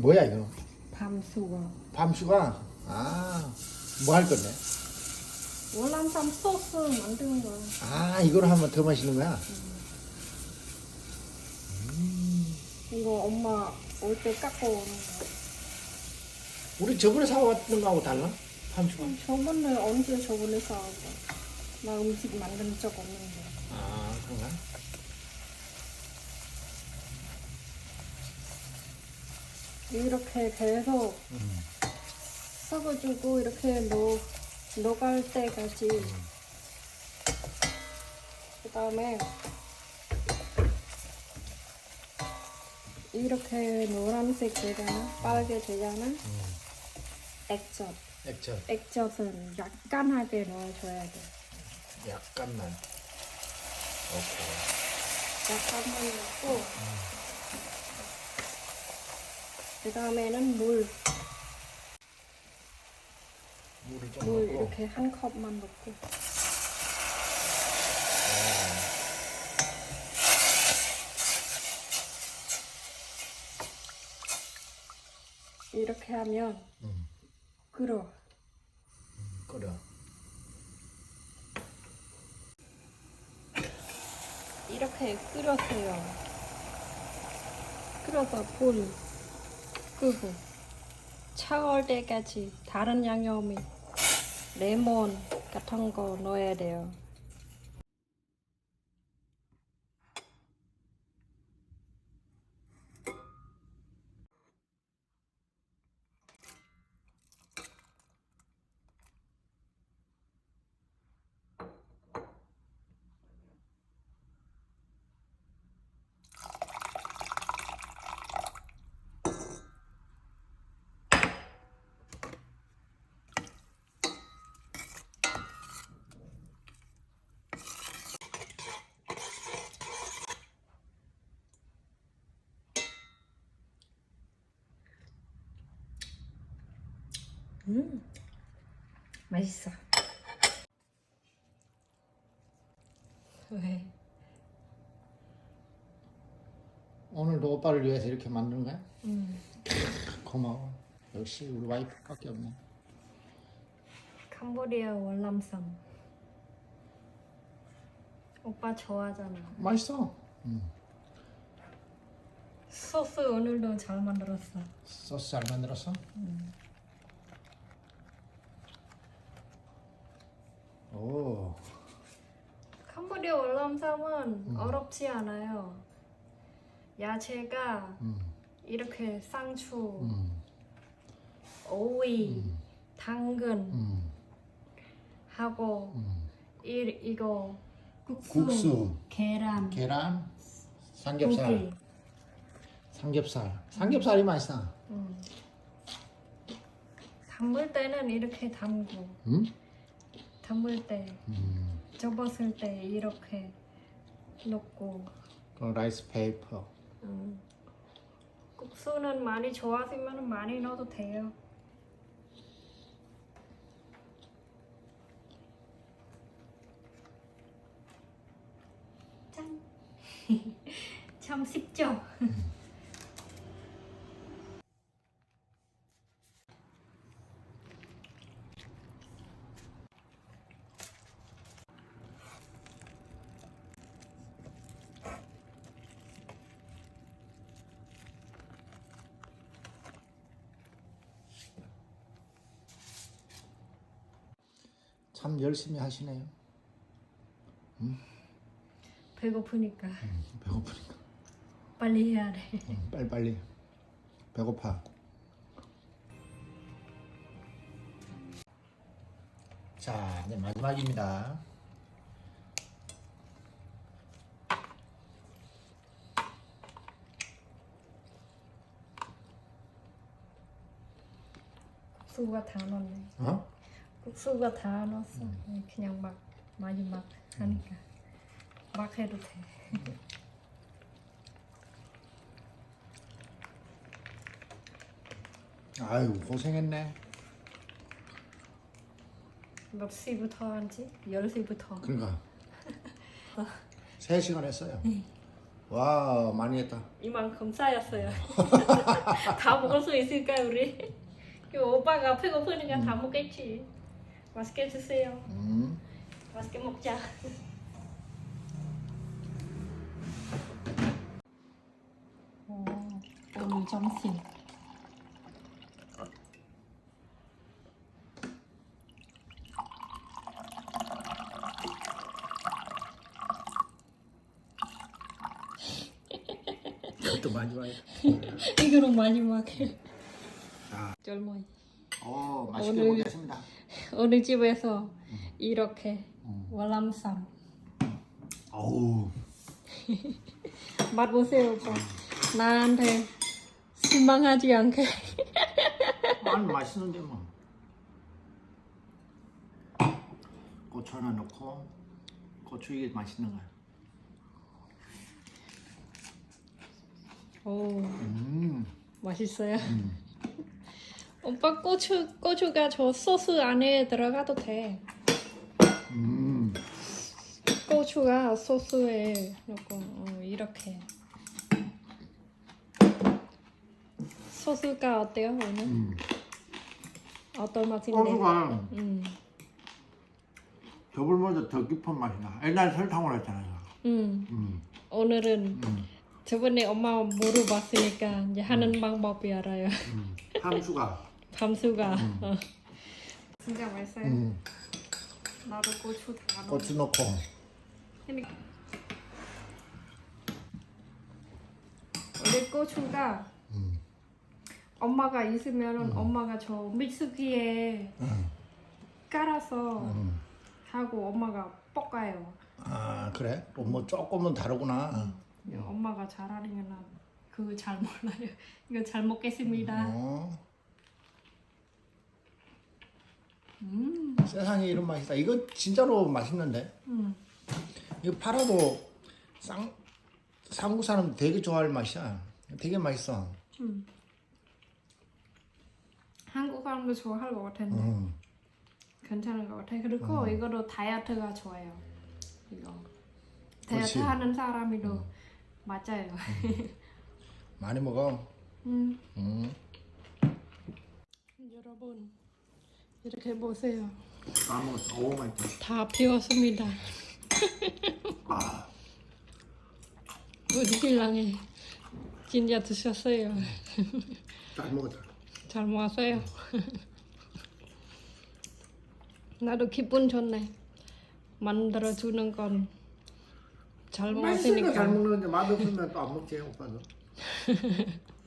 뭐야 이거? 밤수거. 밤수가 아 뭐 할 건데? 월남쌈 소스 만드는 거야. 아 이걸 하면 더 맛있는 거야? 이거 엄마 올 때 깎고 오는 거. 우리 저번에 사왔던 거하고 달라? 밤수가 저번에 언제 저번에 사왔어? 나 음식 만든 적 없는데. 아 그런가? 이렇게 계속 섞어주고 이렇게 녹, 녹을 때까지 그 다음에 이렇게 노란색 되잖아 빨개 되잖아 액젓. 액젓. 액젓은 약간하게 넣어줘야 돼. 약간만. 오케이. 약간만 넣고 그 다음에는 물. 물을 좀 물 넣고. 이렇게 한 컵만 넣고. 이렇게 하면 음. 끓어. 끓여 이렇게 끓여서요. 끓여서 불 끄고 차가울 때까지 다른 양념이 레몬 같은 거 넣어야 돼요 음. 맛있어. 왜? 오늘도 오빠를 위해서 이렇게 만든 거야? 음 고마워. 역시 우리 와이프밖에 없네. 캄보디아 월남쌈. 오빠 좋아하잖아. 맛있어. 음. 소스 오늘도 잘 만들었어. 소스 잘 만들었어? 오. 캄보디아 월남쌈은 어렵지 않아요. 야채가 음, 이렇게 상추, 음, 오이, 당근 음, 하고 음. 이, 이거 국수, 국수. 계란, 계란 삼겹살. 고기. 삼겹살. 삼겹살이 맛있어 음. 담글 때는 이렇게 담고. 응? 담글 때 음. 접었을 때 이렇게 넣고 그 라이스 페이퍼 음. 국수는 많이 좋아하시면 많이 넣어도 돼요 짠! 참 쉽죠? 참 열심히 하시네요. 배고프니까. 음, 배고프니까. 빨리 해야 돼. 음, 빨리 빨리. 배고파. 자 이제 마지막입니다. 국수가 다 넣네. 어? 국수가 다 넣었어. 그냥 막 많이 막 하니까 막 해도 돼. 아유 고생했네 몇 시부터 하지? 10시부터. 그러니까 3시간 했어요 와 많이 했다. 이만큼 쌓였어요. 다 먹을 수 있을까요 우리? 이 오빠가 배고프니까 다 먹겠지. 맛있게 드세요. 음. 맛있게 먹자. 오, 오늘 점심. 또 많이 와요. 이거는 마지막에. 아. 쫄모이. 어 맛있게 오늘- 먹겠습니다. 오늘 집에서 이렇게 월남쌈 어우 맛 보세요 오빠. 나한테 실망하지 않게. 많이 맛있는데 뭐. 고추 하나 넣고 고추 이게 맛있는 거야. 오. 음. 맛있어요. 오빠 고추 고추가 저 소스 안에 들어가도 돼. 음. 고추가 소스에 넣고 어, 이렇게. 소스가 어때요 오늘? 음. 어떤 맛인데? 고수가 음, 저번보다 더 깊은 맛이 나. 옛날 설탕으로 했잖아요. 음. 음. 오늘은 음. 저번에 엄마 물어봤으니까 이제 하는 방법이 알아요. 음. 함수가. 밤수가. 어. 진짜 맛있어요. 음. 나도 고추 다 넣어. 고추 넣고. 원래 고추가 음. 엄마가 있으면은 엄마가 저 믹스기에 음. 깔아서 음. 하고 엄마가 볶아요. 아 그래? 또뭐 조금은 다르구나. 엄마가 난 그거 잘 몰라요. 이거 잘 먹겠습니다. 어. 음, 세상에 이런 맛이다. 이거 진짜로 맛있는데. 음. 이거 팔아도 쌍 한국 사람 되게 좋아할 맛이야. 되게 맛있어. 음. 한국 사람도 좋아할 것 같은데 음. 괜찮은 것 같아. 그리고 이거도 다이어트가 좋아요. 이거 다이어트 그렇지. 하는 사람이도 맞아요. 많이 먹어. 음. 음. 여러분 이렇게 보세요. 다 먹었어. 오 맛있다. 다 비웠습니다. 아, 우리 신랑이 진짜 드셨어요. 잘 먹었다. 잘 먹었어요. 나도 기분 좋네. 만들어 주는 건 잘 맛있으니까 잘. 먹는데 맛없으면 또 안 먹지 오빠도.